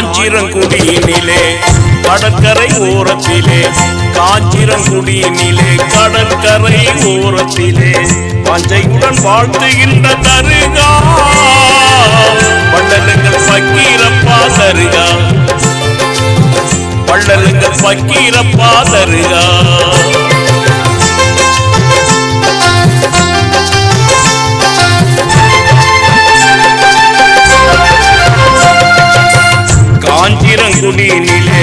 காஞ்சிரங்குடியினிலே கடற்கரை ஓரத்திலே காஞ்சிரங்குடியினிலே கடற்கரை ஓரத்திலே பஞ்சையுடன் வாழ்த்துகின்ற தருகா. வள்ளலுங்கள் பக்கீரப்பா தருகா. வள்ளலுங்கள் பக்கீரப்பா தருகா. காஞ்சிரங்குடியினிலே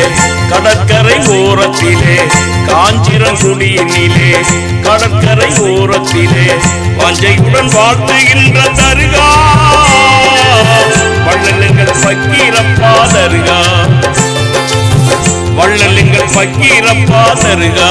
கடற்கரை ஓரத்திலே காஞ்சிரங்குடியினிலே கடற்கரை ஓரத்திலே வஞ்சையுடன் வாழ்த்துகின்ற தருகா. வள்ளலுங்கள் பக்கீரப்பா தருகா. வள்ளலுங்கள் பக்கீரப்பா தருகா.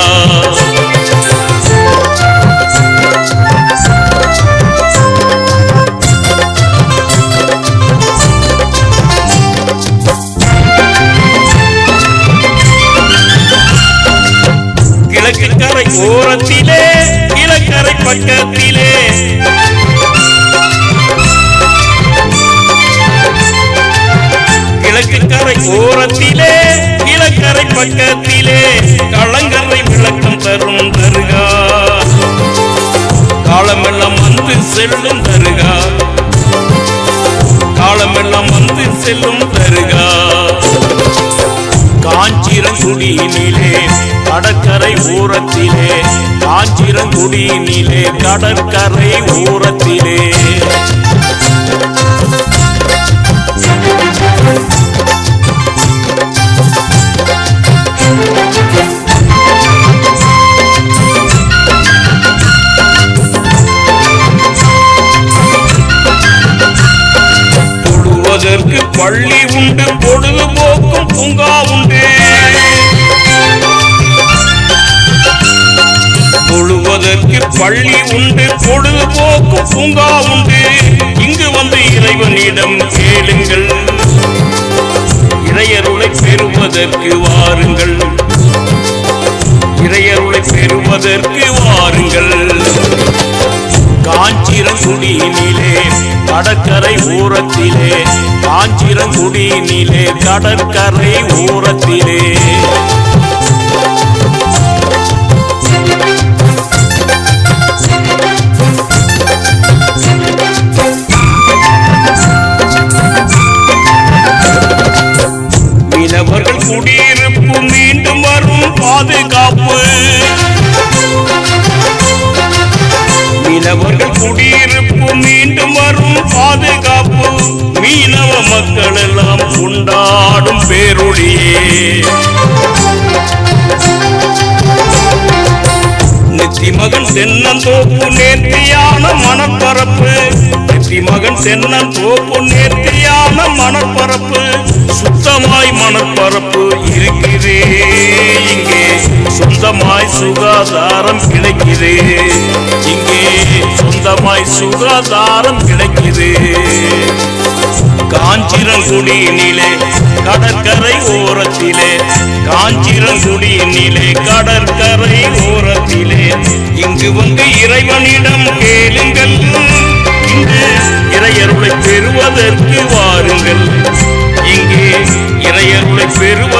கரை ஓரத்திலே இலக்கரை பக்கத்திலே. கிழக்கு கரை ஓரத்திலே இலக்கரை பக்கத்திலே. களங்கரை விளக்கம் தரும் தருகா. காலமெல்லாம் வந்து செல்லும் தருகா. காலமெல்லாம் வந்து செல்லும் தருகா. காஞ்சிரங்குடியினிலே கடற்கரை ஊரத்திலே காஞ்சிரங்குடியினிலே கடற்கரை ஓரத்திலே. அதற்கு பள்ளி உண்டு பொழுதுபோக்கும் பூங்கா உண்டு. தொழுவதற்கு பள்ளி உண்டு பொழுதுபோக்கும் பூங்கா உண்டு. இங்கு வந்து இறைவனிடம் கேளுங்கள். இறையருளை பெறுவதற்கு வாருங்கள். இறையருளை பெறுவதற்கு வாருங்கள். காஞ்சிரங்குடியினிலே கடற்கரை ஓரத்திலே காஞ்சிரங்குடியினிலே கடற்கரை ஊரத்திலே மீனவர்கள் குடியிருப்பு மீண்டும் வரும் பாதுகாப்பு. கொண்டாடும் பேரொழியே. நெத்தி மகன் தென்னந்தோப்பு நேர்த்தியான மனப்பரப்பு. நெத்தி மகன் தென்னந்தோப்பு நேர்த்தியான மனப்பரப்பு. சுத்தமாய் மனப்பரப்பு இருக்கிறே இங்கே. சொந்தமாய் சுகாதாரம் கிடைக்கிறே. இங்கே சொந்தமாய் சுகாதாரம் கிடைக்குது காஞ்சிரங்குடியினிலே கடற்கரை ஓரத்திலே காஞ்சிரங்குடியினிலே கடற்கரை ஓரத்திலே. இங்கு வந்து இறைவனிடம் கேளுங்கள். இங்கு இறையருளை பெறுவதற்கு வாருங்கள். இங்கே இறையருளை பெறுவ